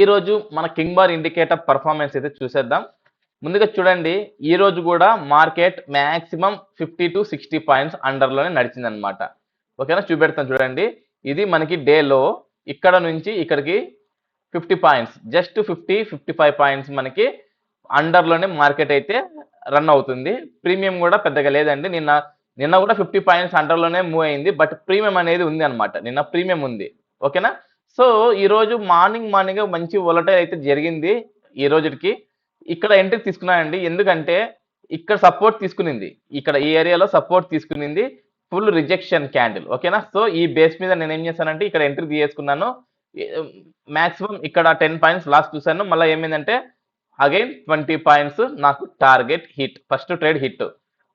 ఈరోజు మన king bar indicator performance అయితే చూసేద్దాం. ముందుగా చూడండి ఈ రోజు కూడా market maximum fifty to sixty points అండర్లోనే నడిచింది అనమాట ఓకేనా? చూపెడతాను చూడండి. ఇది మనకి డేలో ఇక్కడ నుంచి ఇక్కడికి fifty points just fifty fifty five points మనకి అండర్లోనే మార్కెట్ అయితే రన్ అవుతుంది. ప్రీమియం కూడా పెద్దగా లేదండి. నిన్న నిన్న కూడా ఫిఫ్టీ పాయింట్స్ అండర్లోనే మూవ్ అయింది. బట్ ప్రీమియం అనేది ఉంది అనమాట నిన్న ప్రీమియం ఉంది. ఓకేనా? సో ఈరోజు మార్నింగ్ మార్నింగ్ మంచి వొలటైల్ అయితే జరిగింది ఈ రోజుకి. ఇక్కడ ఎంట్రీ తీసుకున్నానండి. ఎందుకంటే ఇక్కడ సపోర్ట్ తీసుకునింది. ఇక్కడ ఈ ఏరియాలో సపోర్ట్ తీసుకునింది ఫుల్ రిజెక్షన్ క్యాండిల్ ఓకేనా సో ఈ బేస్ మీద నేను ఏం చేశానంటే ఇక్కడ ఎంట్రీ తీసుకున్నాను మాక్సిమం ఇక్కడ టెన్ పాయింట్స్ లాస్ట్ చూశాను. మళ్ళీ ఏమైందంటే అగైన్ ట్వంటీ పాయింట్స్ నాకు target hit first trade hit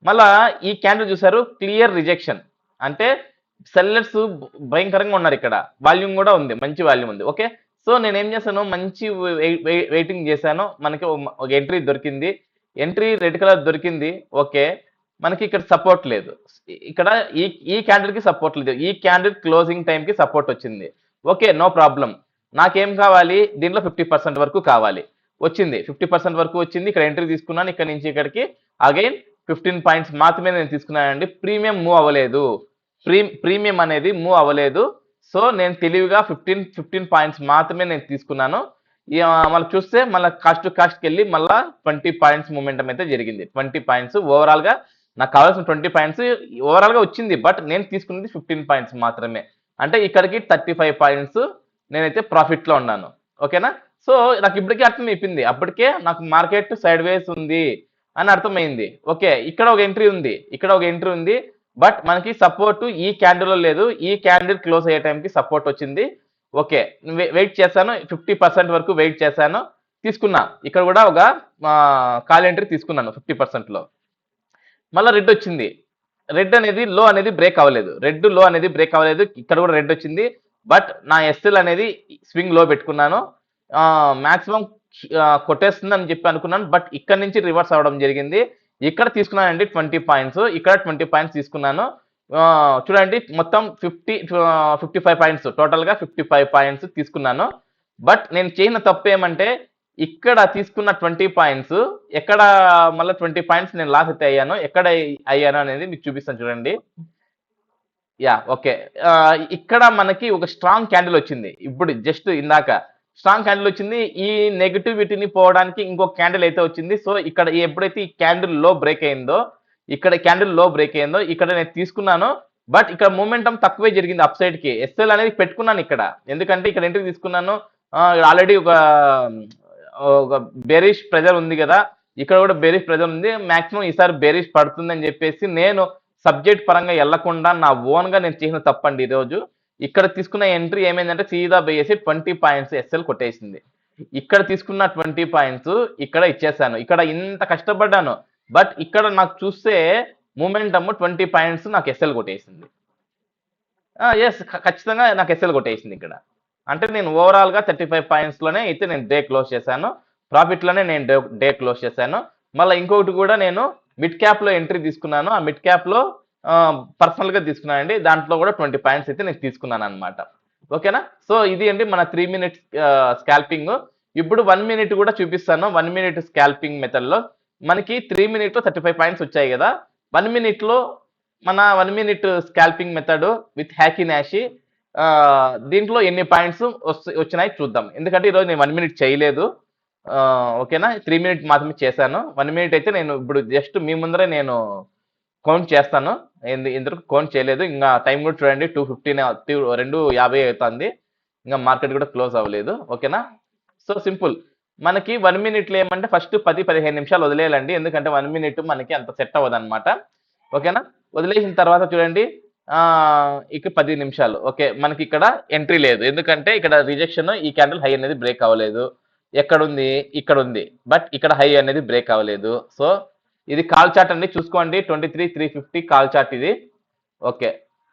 మళ్ళా ఈ క్యాండిల్ చూసారు క్లియర్ రిజెక్షన్ అంటే సెల్లర్స్ భయంకరంగా ఉన్నారు ఇక్కడ. వాల్యూమ్ కూడా ఉంది. మంచి వాల్యూమ్ ఉంది. ఓకే సో నేను ఏం చేశాను? మంచి వెయిటింగ్ చేశాను. మనకి ఒక ఎంట్రీ దొరికింది. ఎంట్రీ రెడ్ కలర్ దొరికింది. ఓకే మనకి ఇక్కడ సపోర్ట్ లేదు. ఇక్కడ ఈ ఈ క్యాండిల్కి సపోర్ట్ లేదు. ఈ క్యాండిల్ క్లోజింగ్ టైంకి సపోర్ట్ వచ్చింది. ఓకే నో ప్రాబ్లం నాకేం కావాలి? దీంట్లో ఫిఫ్టీ పర్సెంట్ వరకు కావాలి. వచ్చింది. ఫిఫ్టీ పర్సెంట్ వరకు వచ్చింది. ఇక్కడ ఎంట్రీ తీసుకున్నాను. ఇక్కడ నుంచి ఇక్కడికి. అగైన్ ఫిఫ్టీన్ పాయింట్స్ మాత్రమే నేను తీసుకున్నానండి. ప్రీమియం మూవ్ అవ్వలేదు. ప్రీ ప్రీమియం అనేది మూవ్ అవ్వలేదు. సో నేను తెలివిగా ఫిఫ్టీన్ ఫిఫ్టీన్ పాయింట్స్ మాత్రమే నేను తీసుకున్నాను. మళ్ళీ చూస్తే మళ్ళీ కాస్ట్ టు కాస్ట్కి వెళ్ళి మళ్ళీ ట్వంటీ పాయింట్స్ మూమెంటం అయితే జరిగింది. ట్వంటీ పాయింట్స్ ఓవరాల్గా నాకు కావాల్సిన ట్వంటీ పాయింట్స్ ఓవరాల్గా వచ్చింది. బట్ నేను తీసుకున్నది ఫిఫ్టీన్ పాయింట్స్ మాత్రమే. అంటే ఇక్కడికి థర్టీ ఫైవ్ పాయింట్స్ నేనైతే ప్రాఫిట్లో ఉన్నాను. ఓకేనా? సో నాకు ఇప్పటికే అర్థం అయిపోయింది అప్పటికే నాకు మార్కెట్ సైడ్ వేస్ ఉంది అని అర్థమైంది. ఓకే ఇక్కడ ఒక ఎంట్రీ ఉంది. ఇక్కడ ఒక ఎంట్రీ ఉంది. బట్ మనకి సపోర్ట్ ఈ క్యాండిల్లో లేదు. ఈ క్యాండిల్ క్లోజ్ అయ్యే టైంకి సపోర్ట్ వచ్చింది. ఓకే వెయిట్ చేశాను. ఫిఫ్టీ పర్సెంట్ వరకు వెయిట్ చేశాను. తీసుకున్నా. ఇక్కడ కూడా ఒక కాల్ ఎంట్రీ తీసుకున్నాను ఫిఫ్టీ పర్సెంట్లో. మళ్ళీ రెడ్ వచ్చింది. రెడ్ అనేది లో అనేది బ్రేక్ అవ్వలేదు. రెడ్లో అనేది బ్రేక్ అవ్వలేదు. ఇక్కడ కూడా రెడ్ వచ్చింది. బట్ నా ఎస్ఎల్ అనేది స్వింగ్లో పెట్టుకున్నాను. మాక్సిమం కొట్టేస్తుంది అని చెప్పి అనుకున్నాను. బట్ ఇక్కడ నుంచి రివర్స్ అవ్వడం జరిగింది. ఇక్కడ తీసుకున్నానండి ట్వంటీ పాయింట్స్. ఇక్కడ ట్వంటీ పాయింట్స్ తీసుకున్నాను. చూడండి మొత్తం ఫిఫ్టీ ఫిఫ్టీ ఫైవ్ పాయింట్స్. టోటల్గా ఫిఫ్టీ ఫైవ్ పాయింట్స్ తీసుకున్నాను. బట్ నేను చేసిన తప్పు ఏమంటే ఇక్కడ తీసుకున్న ట్వంటీ పాయింట్స్ ఎక్కడ మళ్ళీ ట్వంటీ పాయింట్స్ నేను లాస్ అయితే అయ్యాను ఎక్కడ అయ్యాను అనేది మీకు చూపిస్తాను చూడండి. Yeah okay. ఇక్కడ మనకి ఒక స్ట్రాంగ్ క్యాండిల్ వచ్చింది. ఇప్పుడు జస్ట్ ఇందాక స్ట్రాంగ్ క్యాండిల్ వచ్చింది. ఈ నెగిటివిటీని పోవడానికి ఇంకో క్యాండిల్ అయితే వచ్చింది. సో ఇక్కడ ఎప్పుడైతే ఈ క్యాండిల్లో బ్రేక్ అయిందో ఇక్కడ క్యాండిల్లో బ్రేక్ అయిందో ఇక్కడ నేను తీసుకున్నాను. బట్ ఇక్కడ మూమెంటం తక్కువే జరిగింది అప్ సైడ్కి ఎస్ఎల్ అనేది పెట్టుకున్నాను ఇక్కడ. ఎందుకంటే ఇక్కడ ఎంట్రీ తీసుకున్నాను. ఆల్రెడీ ఒక ఒక బెరిష్ ప్రెజర్ ఉంది కదా. ఇక్కడ కూడా బెరిష్ ప్రెజర్ ఉంది. మాక్సిమం ఈసారి బెరిష్ పడుతుందని చెప్పేసి నేను సబ్జెక్ట్ పరంగా వెళ్ళకుండా నా ఓన్గా నేను చేసిన తప్పండి ఈరోజు. ఇక్కడ తీసుకున్న ఎంట్రీ ఏమైందంటే సీదా పోయేసి ట్వంటీ పాయింట్స్ ఎస్ఎల్ కొట్టేసింది. ఇక్కడ తీసుకున్న ట్వంటీ పాయింట్స్ ఇక్కడ ఇచ్చేసాను. ఇక్కడ ఇంత కష్టపడ్డాను. బట్ ఇక్కడ నాకు చూస్తే మూమెంటమ్ ట్వంటీ పాయింట్స్ నాకు ఎస్ఎల్ కొట్టేసింది. ఎస్ ఖచ్చితంగా నాకు ఎస్ఎల్ కొట్టేసింది ఇక్కడ. అంటే నేను ఓవరాల్గా థర్టీ ఫైవ్ పాయింట్స్లోనే అయితే నేను డే క్లోజ్ చేశాను. ప్రాఫిట్లోనే నేను డే డే క్లోజ్ చేశాను. మళ్ళీ ఇంకొకటి కూడా నేను మిడ్ క్యాప్లో ఎంట్రీ తీసుకున్నాను. ఆ మిడ్ క్యాప్లో పర్సనల్గా తీసుకున్నానండి. దాంట్లో కూడా ట్వంటీ పాయింట్స్ అయితే నేను తీసుకున్నాను అనమాట ఓకేనా? సో ఇది అండి మన త్రీ మినిట్స్ స్కాల్పింగ్ ఇప్పుడు వన్ మినిట్ కూడా చూపిస్తాను. వన్ మినిట్ స్కాల్పింగ్ మెథడ్లో మనకి త్రీ మినిట్లో థర్టీ ఫైవ్ పాయింట్స్ వచ్చాయి కదా. వన్ మినిట్లో మన one minute scalping method with Heikin Ashi దీంట్లో ఎన్ని పాయింట్స్ వచ్చినాయి చూద్దాం. ఎందుకంటే ఈరోజు నేను వన్ మినిట్ చేయలేదు. ఓకేనా? త్రీ మినిట్ మాత్రమే చేశాను. వన్ మినిట్ అయితే నేను ఇప్పుడు జస్ట్ మీ ముందరే నేను కౌంట్ చేస్తాను. ఇంతకు కౌంట్ చేయలేదు. ఇంకా టైం కూడా చూడండి టూ ఫిఫ్టీన్ రెండు యాభై అవుతుంది. ఇంకా మార్కెట్ కూడా క్లోజ్ అవ్వలేదు. ఓకేనా? సో సింపుల్ మనకి వన్ మినిట్లో ఏమంటే ఫస్ట్ పది పదిహేను నిమిషాలు వదిలేయాలండి. ఎందుకంటే వన్ మినిట్ మనకి అంత సెట్ అవ్వదు అనమాట ఓకేనా? వదిలేసిన తర్వాత చూడండి ఇక పది నిమిషాలు. ఓకే మనకి ఇక్కడ ఎంట్రీ లేదు. ఎందుకంటే ఇక్కడ రిజెక్షన్ ఈ క్యాండిల్ హై అనేది బ్రేక్ అవ్వలేదు. ఎక్కడుంది? ఇక్కడ ఉంది బట్ ఇక్కడ హై అనేది బ్రేక్ అవ్వలేదు. సో ఇది కాల్ చార్ట్ అండి. చూసుకోండి. Twenty three three fifty call chart ఇది. ఓకే.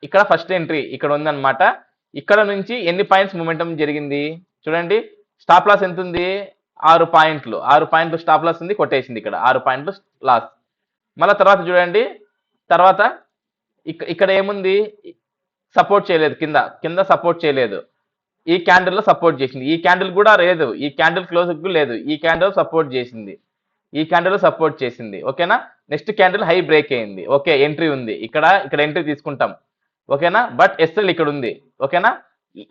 ఇక్కడ ఫస్ట్ ఎంట్రీ ఇక్కడ ఉందన్నమాట. ఇక్కడ నుంచి ఎన్ని పాయింట్స్ మూమెంటం జరిగింది? చూడండి. స్టాప్ లాస్ ఎంత ఉంది ఆరు పాయింట్లు. ఆరు పాయింట్లు స్టాప్ లాస్ ఉంది కొట్టేసింది ఇక్కడ. ఆరు పాయింట్లు లాస్. మళ్ళీ తర్వాత చూడండి. తర్వాత ఇక్కడ ఏముంది? సపోర్ట్ చేయలేదు కింద. కింద సపోర్ట్ చేయలేదు. ఈ క్యాండిల్లో సపోర్ట్ చేసింది. ఈ క్యాండిల్ కూడా లేదు. ఈ క్యాండిల్ క్లోజ్ లేదు. ఈ క్యాండిల్ సపోర్ట్ చేసింది. ఈ క్యాండిల్ సపోర్ట్ చేసింది. ఓకేనా నెక్స్ట్ క్యాండిల్ హై బ్రేక్ అయింది. ఓకే ఎంట్రీ ఉంది. ఇక్కడ ఇక్కడ ఎంట్రీ తీసుకుంటాం. ఓకేనా బట్ ఎస్ఎల్ ఇక్కడ ఉంది. ఓకేనా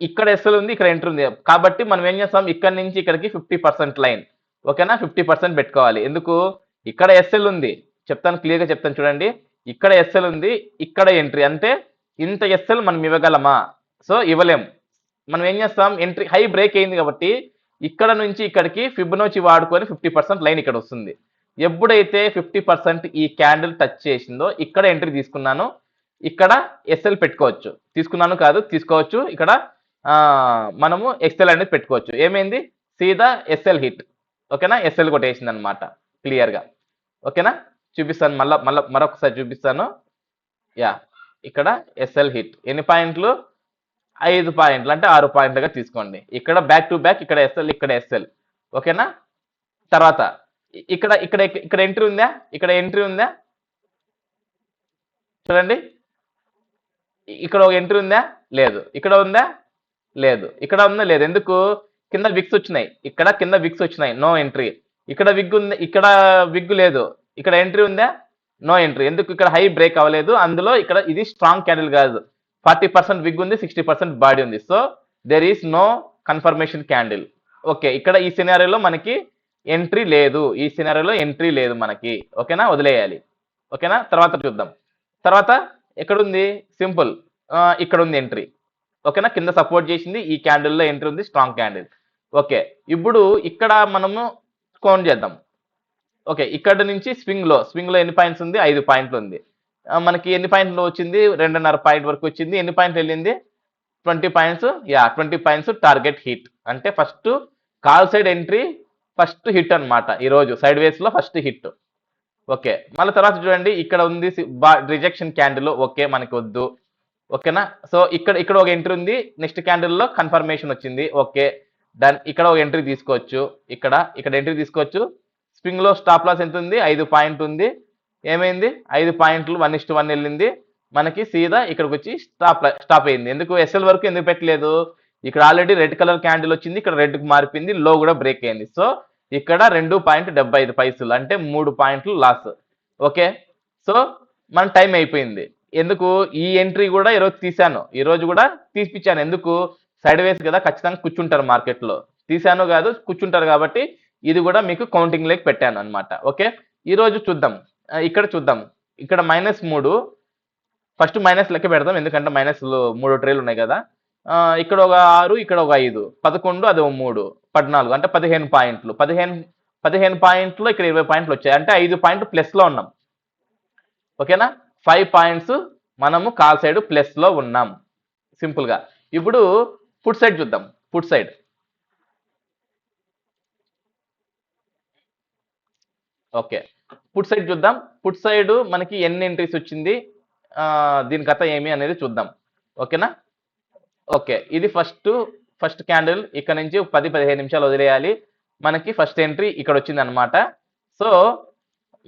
ఇక్కడ ఎస్ఎల్ ఉంది ఇక్కడ ఎంట్రీ ఉంది. కాబట్టి మనం ఏం చేస్తాం? ఇక్కడ నుంచి ఇక్కడికి ఫిఫ్టీ పర్సెంట్ లైన్ ఓకేనా ఫిఫ్టీ పర్సెంట్ పెట్టుకోవాలి. ఎందుకు? ఇక్కడ ఎస్ఎల్ ఉంది. చెప్తాను క్లియర్గా చెప్తాను చూడండి. ఇక్కడ ఎస్ఎల్ ఉంది ఇక్కడ ఎంట్రీ అంటే ఇంత ఎస్ఎల్ మనం ఇవ్వగలమా? సో ఇవ్వలేం. మనం ఏం చేస్తాం? ఎంట్రీ హై బ్రేక్ అయింది కాబట్టి ఇక్కడ నుంచి ఇక్కడికి ఫిబ్నోచి వాడుకొని ఫిఫ్టీ పర్సెంట్ లైన్ ఇక్కడ వస్తుంది. ఎప్పుడైతే ఫిఫ్టీ పర్సెంట్ ఈ క్యాండిల్ టచ్ చేసిందో ఇక్కడ ఎంట్రీ తీసుకున్నాను. ఇక్కడ ఎస్ఎల్ పెట్టుకోవచ్చు. తీసుకున్నాను కాదు తీసుకోవచ్చు. ఇక్కడ మనము ఎక్సెల్ అనేది పెట్టుకోవచ్చు. ఏమైంది? సీదా ఎస్ఎల్ హిట్ ఓకేనా? ఎస్ఎల్ కొట్టేసింది అనమాట క్లియర్గా ఓకేనా? చూపిస్తాను. మళ్ళీ మళ్ళీ మరొకసారి చూపిస్తాను. యా. ఇక్కడ ఎస్ఎల్ హిట్ ఎన్ని పాయింట్లు? ఐదు పాయింట్లు అంటే ఆరు పాయింట్లుగా తీసుకోండి. ఇక్కడ బ్యాక్ టు బ్యాక్ ఇక్కడ ఎస్ఎల్ ఇక్కడ ఎస్ఎల్ ఓకేనా తర్వాత ఇక్కడ ఇక్కడ ఇక్కడ ఎంట్రీ ఉందా? ఇక్కడ ఎంట్రీ ఉందా? చూడండి. ఇక్కడ ఒక ఎంట్రీ ఉందా? లేదు. ఇక్కడ ఉందా? లేదు. ఇక్కడ ఉందా? లేదు. ఎందుకు? కింద విక్స్ వచ్చినాయి. ఇక్కడ కింద విక్స్ వచ్చినాయి. నో ఎంట్రీ ఇక్కడ విగ్ ఉంది ఇక్కడ విగ్ లేదు. ఇక్కడ ఎంట్రీ ఉందా? నో ఎంట్రీ ఎందుకు? ఇక్కడ హై బ్రేక్ అవ్వలేదు. అందులో ఇక్కడ ఇది స్ట్రాంగ్ క్యాండిల్ కాదు. ఫార్టీ పర్సెంట్ విగ్ ఉంది సిక్స్టీ పర్సెంట్ బాడీ ఉంది. So there is no confirmation candle okay ఇక్కడ ఈ సినారీలో మనకి ఎంట్రీ లేదు. ఈ సినారీలో ఎంట్రీ లేదు మనకి. ఓకేనా వదిలేయాలి. ఓకేనా తర్వాత చూద్దాం. తర్వాత ఎక్కడుంది? సింపుల్ ఇక్కడ ఉంది ఎంట్రీ ఓకేనా కింద సపోర్ట్ చేసింది. ఈ క్యాండిల్లో ఎంట్రీ ఉంది స్ట్రాంగ్ క్యాండిల్ ఓకే ఇప్పుడు ఇక్కడ మనము కౌంట్ చేద్దాం. ఓకే ఇక్కడ నుంచి స్వింగ్లో స్వింగ్లో ఎన్ని పాయింట్స్ ఉంది? ఐదు పాయింట్లు ఉంది. మనకి ఎన్ని పాయింట్లు వచ్చింది? రెండున్నర పాయింట్ వరకు వచ్చింది. ఎన్ని పాయింట్లు వెళ్ళింది? Twenty points. Yeah twenty points target hit. అంటే first call side entry first hit అన్నమాట ఈరోజు సైడ్ వేస్లో ఫస్ట్ హిట్. ఓకే. మళ్ళీ తర్వాత చూడండి. ఇక్కడ ఉంది రిజెక్షన్ క్యాండిల్. ఓకే మనకి వద్దు. ఓకేనా? సో ఇక్కడ ఇక్కడ ఒక ఎంట్రీ ఉంది. నెక్స్ట్ క్యాండిల్లో కన్ఫర్మేషన్ వచ్చింది. ఓకే. దాని ఇక్కడ ఒక ఎంట్రీ తీసుకోవచ్చు. ఇక్కడ ఇక్కడ ఎంట్రీ తీసుకోవచ్చు. స్ప్రింగ్లో స్టాప్ లాస్ ఎంత ఉంది? ఐదు పాయింట్ ఉంది. ఏమైంది? ఐదు పాయింట్లు వన్ ఇస్ట్ వన్ వెళ్ళింది. మనకి సీదా ఇక్కడికి వచ్చి స్టాప్ స్టాప్ అయింది. ఎందుకు? ఎస్ఎల్ వరకు ఎందుకు పెట్టలేదు? ఇక్కడ ఆల్రెడీ రెడ్ కలర్ క్యాండిల్ వచ్చింది. ఇక్కడ రెడ్కి మారిపోయింది లో కూడా బ్రేక్ అయింది. సో ఇక్కడ రెండు పాయింట్ డెబ్బై ఐదు పైసలు. అంటే మూడు పాయింట్లు లాస్. ఓకే? సో మన టైం అయిపోయింది. ఎందుకు? ఈ ఎంట్రీ కూడా ఈరోజు తీశాను. ఈరోజు కూడా తీసిపించాను ఎందుకు? సైడ్ వేస్ కదా ఖచ్చితంగా కూర్చుంటారు మార్కెట్లో. తీశాను కాదు కూర్చుంటారు కాబట్టి ఇది కూడా మీకు కౌంటింగ్ లేక్ పెట్టాను అన్నమాట. ఓకే? ఈరోజు చూద్దాం. ఇక్కడ చూద్దాం. ఇక్కడ మైనస్ మూడు. ఫస్ట్ మైనస్ లెక్క పెడదాం ఎందుకంటే మైనస్ మూడు ట్రేలు ఉన్నాయి కదా. ఇక్కడ ఒక ఆరు ఇక్కడ ఒక ఐదు. పదకొండు అది ఒక మూడు. పద్నాలుగు అంటే పదిహేను పాయింట్లు. పదిహేను పదిహేను పాయింట్లు ఇక్కడ ఇరవై పాయింట్లు వచ్చాయి. అంటే ఐదు పాయింట్లు ప్లస్లో ఉన్నాం. ఓకేనా? ఫైవ్ పాయింట్స్ మనము కాల్ సైడ్ ప్లస్లో ఉన్నాం. సింపుల్గా ఇప్పుడు ఫుడ్ సైడ్ చూద్దాం. Put side okay. Put side చూద్దాం. పుట్ సైడ్ మనకి ఎన్ని ఎంట్రీస్ వచ్చింది. దీని కథ ఏమి అనేది చూద్దాం. ఓకేనా? ఓకే ఇది ఫస్ట్ ఫస్ట్ క్యాండిల్ ఇక్కడ నుంచి పది పదిహేను నిమిషాలు వదిలేయాలి. మనకి ఫస్ట్ ఎంట్రీ ఇక్కడ వచ్చింది అనమాట సో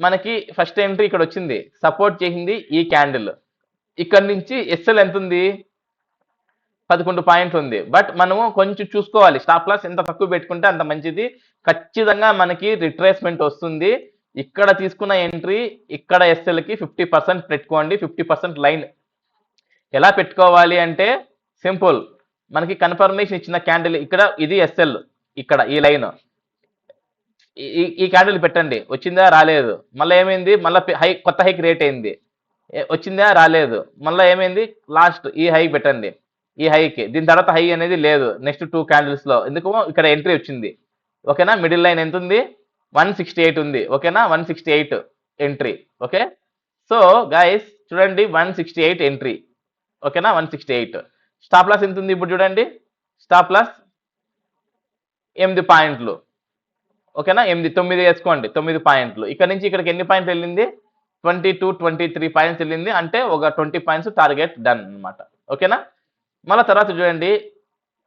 మనకి ఫస్ట్ ఎంట్రీ ఇక్కడ వచ్చింది. సపోర్ట్ చేసింది ఈ క్యాండిల్ ఇక్కడ నుంచి ఎస్ఎల్ ఎంత ఉంది? పదకొండు పాయింట్లు ఉంది. బట్ మనము కొంచెం చూసుకోవాలి. స్టాప్ లాస్ ఎంత తక్కువ పెట్టుకుంటే అంత మంచిది. ఖచ్చితంగా మనకి రిట్రేస్మెంట్ వస్తుంది. ఇక్కడ తీసుకున్న ఎంట్రీ ఇక్కడ ఎస్ఎల్కి ఫిఫ్టీ పర్సెంట్ పెట్టుకోండి ఫిఫ్టీ పర్సెంట్ లైన్. ఎలా పెట్టుకోవాలి అంటే సింపుల్. మనకి కన్ఫర్మేషన్ ఇచ్చిన క్యాండిల్ ఇక్కడ ఇది ఎస్ఎల్ ఇక్కడ ఈ లైన్. ఈ- ఈ క్యాండిల్ పెట్టండి. వచ్చిందా రాలేదు. మళ్ళీ ఏమైంది? మళ్ళీ హై కొత్త హైక్ రేట్ అయింది. వచ్చిందా రాలేదు. మళ్ళీ ఏమైంది? లాస్ట్ ఈ హై పెట్టండి. ఈ హైకి దీని తర్వాత హై అనేది లేదు. నెక్స్ట్ టూ క్యాండిల్స్లో ఎందుకు? ఇక్కడ ఎంట్రీ వచ్చింది. ఓకేనా? మిడిల్ లైన్ ఎంత ఉంది? వన్ సిక్స్టీ ఎయిట్ ఉంది ఓకేనా? One sixty eight entry okay? So guys చూడండి వన్ సిక్స్టీ ఎయిట్ ఎంట్రీ ఓకేనా? One sixty eight. Stop loss ఎంత ఉంది ఇప్పుడు చూడండి? స్టాప్ లాస్ ఎనిమిది పాయింట్లు ఓకేనా? ఎనిమిది తొమ్మిది వేసుకోండి తొమ్మిది పాయింట్లు. ఇక్కడ నుంచి ఇక్కడికి ఎన్ని పాయింట్లు వెళ్ళింది? Twenty two twenty three points వెళ్ళింది అంటే ఒక ట్వంటీ పాయింట్స్ టార్గెట్ డన్ అన్నమాట ఓకేనా? మళ్ళీ తర్వాత చూడండి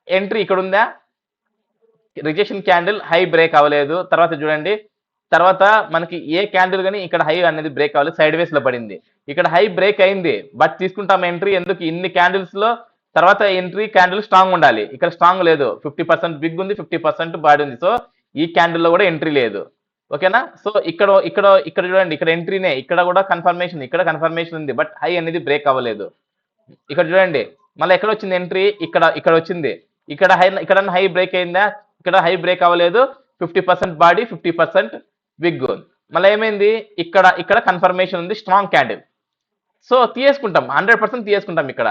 ఎంట్రీ ఇక్కడ ఉందా? రిజెక్షన్ క్యాండిల్ హై బ్రేక్ అవ్వలేదు. తర్వాత చూడండి. తర్వాత మనకి ఏ క్యాండిల్ కానీ ఇక్కడ హై అనేది బ్రేక్ అవ్వలేదు. సైడ్ వేస్లో పడింది. ఇక్కడ హై బ్రేక్ అయింది. బట్ తీసుకుంటాం ఎంట్రీ ఎందుకు? ఇన్ని క్యాండిల్స్లో తర్వాత ఎంట్రీ క్యాండిల్ స్ట్రాంగ్ ఉండాలి. ఇక్కడ స్ట్రాంగ్ లేదు. ఫిఫ్టీ పర్సెంట్ బిగ్ ఉంది ఫిఫ్టీ పర్సెంట్ బాడీ ఉంది. సో ఈ క్యాండిల్లో కూడా ఎంట్రీ లేదు. ఓకేనా? సో ఇక్కడ ఇక్కడ ఇక్కడ చూడండి. ఇక్కడ ఎంట్రీనే. ఇక్కడ కూడా కన్ఫర్మేషన్ ఇక్కడ కన్ఫర్మేషన్ ఉంది. బట్ హై అనేది బ్రేక్ అవ్వలేదు. ఇక్కడ చూడండి. మళ్ళీ ఎక్కడ వచ్చింది ఎంట్రీ? ఇక్కడ ఇక్కడ వచ్చింది. ఇక్కడ హై ఇక్కడ హై బ్రేక్ అయిందా? ఇక్కడ హై బ్రేక్ అవ్వలేదు. Fifty percent body fifty percent wick మళ్ళీ ఏమైంది? ఇక్కడ ఇక్కడ కన్ఫర్మేషన్ ఉంది స్ట్రాంగ్ క్యాండిల్. సో తీసుకుంటాం హండ్రెడ్ పర్సెంట్ తీసుకుంటాం ఇక్కడ.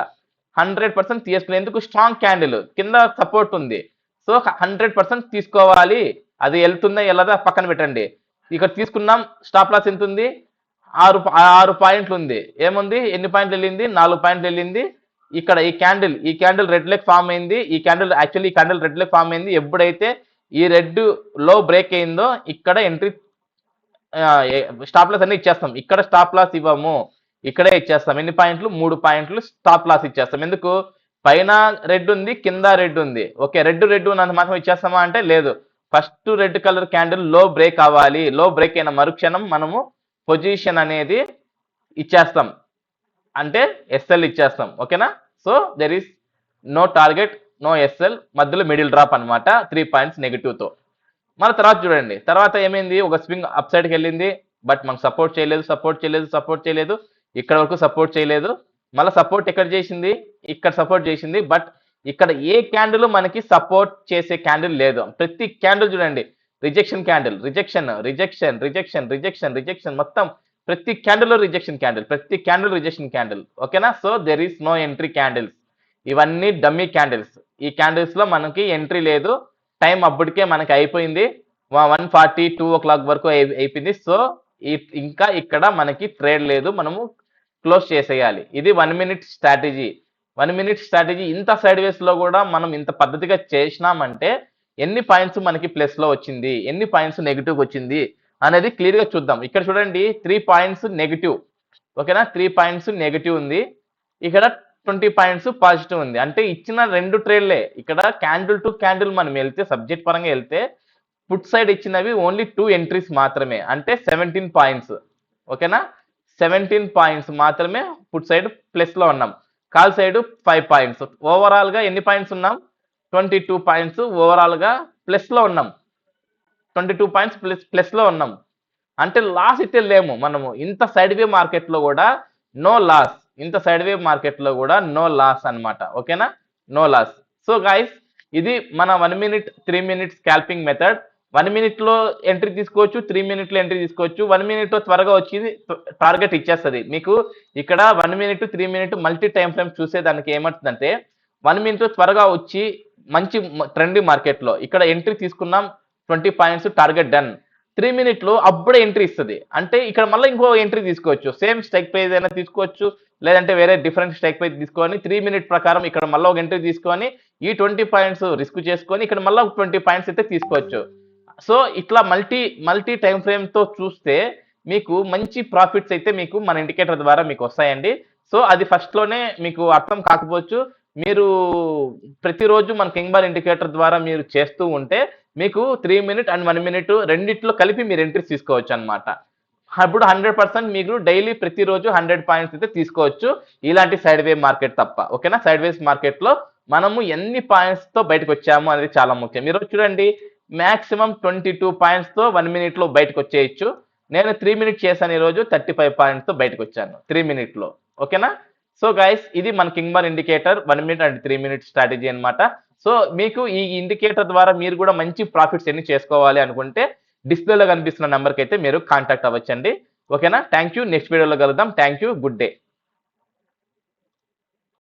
హండ్రెడ్ పర్సెంట్ తీసుకునేందుకు స్ట్రాంగ్ క్యాండిల్ కింద సపోర్ట్ ఉంది. సో హండ్రెడ్ పర్సెంట్ తీసుకోవాలి. అది వెళ్తుందా వెళ్ళదా పక్కన పెట్టండి. ఇక్కడ తీసుకున్నాం స్టాప్ లాస్ ఎంత ఉంది? ఆరు ఆరు పాయింట్లు ఉంది. ఏముంది? ఎన్ని పాయింట్లు వెళ్ళింది? నాలుగు పాయింట్లు వెళ్ళింది. ఇక్కడ ఈ క్యాండిల్ ఈ క్యాండిల్ రెడ్ లెగ్ ఫామ్ అయింది. ఈ క్యాండిల్ యాక్చువల్లీ ఈ క్యాండిల్ రెడ్ లెగ్ ఫామ్ అయింది. ఎప్పుడైతే ఈ రెడ్లో బ్రేక్ అయిందో ఇక్కడ ఎంట్రీ స్టాప్ లాస్ అన్ని ఇచ్చేస్తాం. ఇక్కడ స్టాప్ లాస్ ఇవ్వము. ఇక్కడే ఇచ్చేస్తాం. ఎన్ని పాయింట్లు? మూడు పాయింట్లు స్టాప్ లాస్ ఇచ్చేస్తాం. ఎందుకు? పైన రెడ్ ఉంది కింద రెడ్ ఉంది. ఓకే రెడ్ రెడ్ ఉన్నంత మాత్రం ఇచ్చేస్తామా అంటే లేదు. ఫస్ట్ రెడ్ కలర్ క్యాండిల్లో బ్రేక్ అవ్వాలి. లో బ్రేక్ అయిన మరుక్షణం మనము పొజిషన్ అనేది ఇచ్చేస్తాం. అంటే ఎస్ఎల్ ఇచ్చేస్తాం ఓకేనా? So there is no target no SL మధ్యలో మిడిల్ డ్రాప్ అన్నమాట త్రీ పాయింట్స్ నెగిటివ్తో మన తర్వాత చూడండి తర్వాత ఏమైంది? ఒక స్వింగ్ అప్ సైడ్కి వెళ్ళింది బట్ మనకు సపోర్ట్ చేయలేదు సపోర్ట్ చేయలేదు సపోర్ట్ చేయలేదు ఇక్కడ వరకు సపోర్ట్ చేయలేదు. మళ్ళీ సపోర్ట్ ఎక్కడ చేసింది? ఇక్కడ సపోర్ట్ చేసింది బట్ ఇక్కడ ఏ క్యాండిల్ మనకి సపోర్ట్ చేసే క్యాండిల్ లేదు. ప్రతి క్యాండిల్ చూడండి rejection candle rejection rejection rejection rejection rejection మొత్తం ప్రతి క్యాండిల్ రిజెక్షన్ క్యాండిల్ ప్రతి క్యాండిల్ రిజెక్షన్ క్యాండిల్ ఓకేనా? So there is no entry candles ఇవన్నీ డమ్మీ క్యాండిల్స్ ఈ క్యాండిల్స్లో మనకి ఎంట్రీ లేదు. టైం అప్పటికే మనకి అయిపోయింది. One forty two o'clock వరకు అయిపోయింది. సో ఈ- ఇంకా ఇక్కడ మనకి ట్రేడ్ లేదు. మనము క్లోజ్ చేసేయాలి. ఇది one minute strategy one minute strategy ఇంత సైడ్ వేస్లో కూడా మనం ఇంత పద్ధతిగా చేసినామంటే ఎన్ని పాయింట్స్ మనకి ప్లస్లో వచ్చింది? ఎన్ని పాయింట్స్ నెగిటివ్ వచ్చింది? అనేది క్లియర్గా చూద్దాం. ఇక్కడ చూడండి త్రీ పాయింట్స్ నెగిటివ్ ఓకేనా త్రీ పాయింట్స్ నెగిటివ్ ఉంది. ఇక్కడ ట్వంటీ పాయింట్స్ పాజిటివ్ ఉంది. అంటే ఇచ్చిన రెండు ట్రేడ్లే ఇక్కడ క్యాండిల్ టు క్యాండిల్ మనం వెళ్తే సబ్జెక్ట్ పరంగా వెళ్తే ఫుట్ సైడ్ ఇచ్చినవి ఓన్లీ టూ ఎంట్రీస్ మాత్రమే. అంటే సెవెంటీన్ పాయింట్స్ ఓకేనా సెవెంటీన్ పాయింట్స్ మాత్రమే ఫుట్ సైడ్ ప్లస్లో ఉన్నాం. కాల్ సైడ్ ఫైవ్ పాయింట్స్ ఓవరాల్గా ఎన్ని పాయింట్స్ ఉన్నాం? ట్వంటీ టూ పాయింట్స్ ఓవరాల్గా ప్లస్లో ఉన్నాం. ట్వంటీ టూ పాయింట్స్ ప్లస్ ప్లస్లో ఉన్నాం. అంటే లాస్ అయితే లేము. మనము ఇంత సైడ్ వే మార్కెట్లో కూడా నో లాస్. ఇంత సైడ్ వే మార్కెట్లో కూడా నో లాస్ అన్నమాట. ఓకేనా? No loss. సో గైస్ ఇది మన one minute three minute scalping method. One మినిట్లో ఎంట్రీ తీసుకోవచ్చు త్రీ మినిట్లో ఎంట్రీ తీసుకోవచ్చు. వన్ మినిట్ త్వరగా వచ్చి టార్గెట్ ఇచ్చేస్తుంది. మీకు ఇక్కడ one minute three minute multi time frame చూసేదానికి ఏమవుతుందంటే వన్ మినిట్ త్వరగా వచ్చి మంచి ట్రెండీ మార్కెట్లో. ఇక్కడ ఎంట్రీ తీసుకున్నాం twenty points target done. Three మినిట్లో అప్పుడే ఎంట్రీ ఇస్తుంది. అంటే ఇక్కడ మళ్ళీ ఇంకో ఎంట్రీ తీసుకోవచ్చు. సేమ్ స్ట్రైక్ ప్రైజ్ అయినా తీసుకోవచ్చు. లేదంటే వేరే డిఫరెంట్ స్ట్రైక్ ప్రైజ్ తీసుకొని త్రీ మినిట్ ప్రకారం ఇక్కడ మళ్ళీ ఒక ఎంట్రీ తీసుకొని ఈ ట్వంటీ పాయింట్స్ రిస్క్ చేసుకొని ఇక్కడ మళ్ళీ ఒక ట్వంటీ పాయింట్స్ అయితే తీసుకోవచ్చు. సో ఇట్లా మల్టీ మల్టీ టైం ఫ్రేమ్తో చూస్తే మీకు మంచి ప్రాఫిట్స్ అయితే మీకు మన ఇండికేటర్ ద్వారా మీకు వస్తాయండి. సో అది ఫస్ట్లోనే మీకు అర్థం కాకపోవచ్చు. మీరు ప్రతిరోజు మన కింగ్ బార్ ఇండికేటర్ ద్వారా మీరు చేస్తూ ఉంటే మీకు three minute and one minute రెండిట్లో కలిపి మీరు ఎంట్రీస్ తీసుకోవచ్చు అనమాట అప్పుడు హండ్రెడ్ పర్సెంట్ మీకు డైలీ ప్రతిరోజు హండ్రెడ్ పాయింట్స్ అయితే తీసుకోవచ్చు. ఇలాంటి సైడ్ వే మార్కెట్ తప్ప ఓకేనా సైడ్ వేస్ మార్కెట్లో మనము ఎన్ని పాయింట్స్తో బయటకు వచ్చాము అనేది చాలా ముఖ్యం. మీరు చూడండి మ్యాక్సిమం ట్వంటీ టూ పాయింట్స్తో వన్ మినిట్లో బయటకు వచ్చేయచ్చు నేను త్రీ మినిట్ చేశాను ఈ రోజు థర్టీ ఫైవ్ పాయింట్స్తో బయటకు వచ్చాను త్రీ మినిట్లో ఓకేనా సో గైస్ ఇది మన king indicator one minute and three minute strategy అనమాట సో మీకు ఈ ఇండికేటర్ ద్వారా మీరు కూడా మంచి ప్రాఫిట్స్ ఎన్ని చేసుకోవాలి అనుకుంటే డిస్ప్లేలో కనిపిస్తున్న నెంబర్కి అయితే మీరు కాంటాక్ట్ అవ్వచ్చండి. ఓకేనా థ్యాంక్ యూ నెక్స్ట్ వీడియోలో కలుద్దాం. Thank you good day